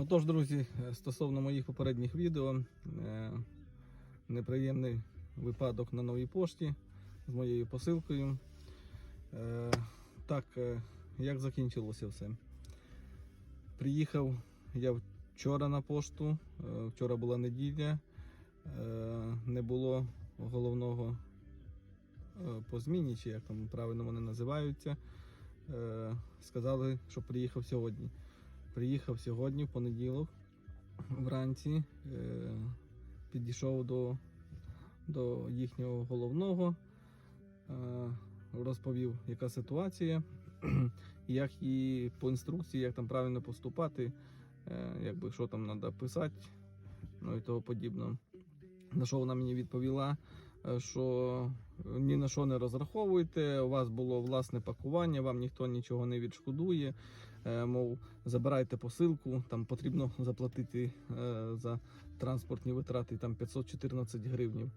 Отож, друзі, стосовно моїх попередніх відео, е, неприємний випадок на новій пошті з моєю посилкою. Е, Так, е, як закінчилося все? Приїхав я вчора на пошту, вчора була неділя, не було головного по зміні, чи як там правильно вони називаються. Сказали, що приїхав сьогодні. Приїхав сьогодні, в понеділок, вранці, е, підійшов до, до їхнього головного, е, розповів, яка ситуація, як і по інструкції, як там правильно поступати, е, якби що там треба писати, ну і того подібного. На що вона мені відповіла, що ні на що не розраховуйте, у вас було власне пакування, вам ніхто нічого не відшкодує. Е, Мов, забирайте посилку, там потрібно заплатити е, за транспортні витрати там 514 гривнів.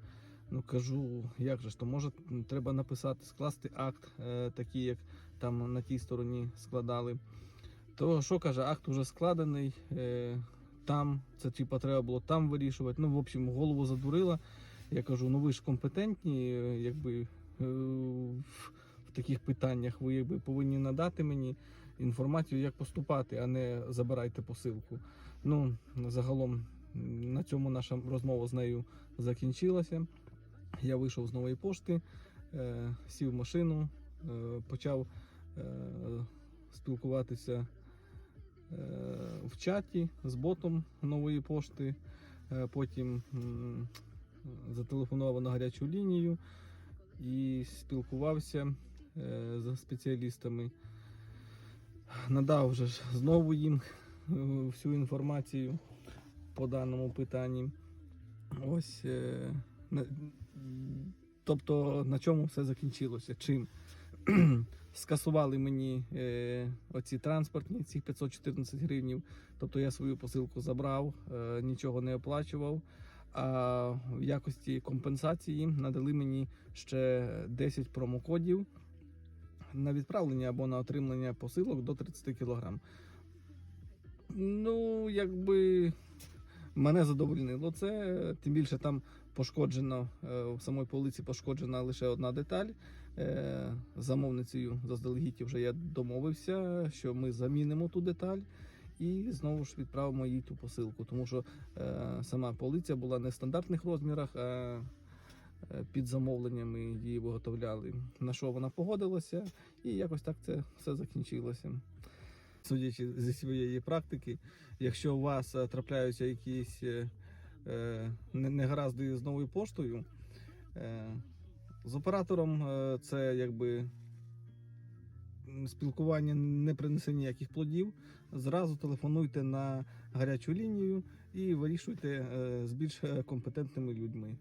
Ну кажу, як же ж, то може треба написати, скласти акт, е, такий, як там на тій стороні складали. То що каже, акт уже складений. Е, там це типа треба було там вирішувати. Ну, в общем, голову задурила. Я кажу, ну ви ж компетентні, якби е, в, таких питаннях ви якби повинні надати мені інформацію, як поступати, а не забирайте посилку. Ну, загалом на цьому наша розмова з нею закінчилася. Я вийшов з нової пошти, е, сів в машину, е, почав спілкуватися в чаті з ботом нової пошти. Потім зателефонував на гарячу лінію і спілкувався е, з спеціалістами. Надав вже ж знову їм е, всю інформацію по даному питанні. Ось. е, Тобто на чому все закінчилося? Чим? Скасували мені е, оці транспортні, ці 514 гривнів. Тобто я свою посилку забрав, е, нічого не оплачував. А в якості компенсації надали мені ще 10 промокодів на відправлення або на отримання посилок до 30 кг. Ну, якби мене задовольнило це. Тим більше там пошкоджено е, в самій полиці пошкоджена лише одна деталь. Е, Замовницею заздалегідь вже я домовився, що ми замінимо ту деталь. І знову ж відправимо їй ту посилку, тому що е, сама полиця була не в стандартних розмірах, а е, під замовленнями її виготовляли. На що вона погодилася, і якось так це все закінчилося. Судячи зі своєї практики, якщо у вас е, трапляються якісь е, е, не- негаразди з новою поштою, е, з оператором це якби спілкування не принесе ніяких плодів. Зразу телефонуйте на гарячу лінію і вирішуйте е, з більш е, компетентними людьми.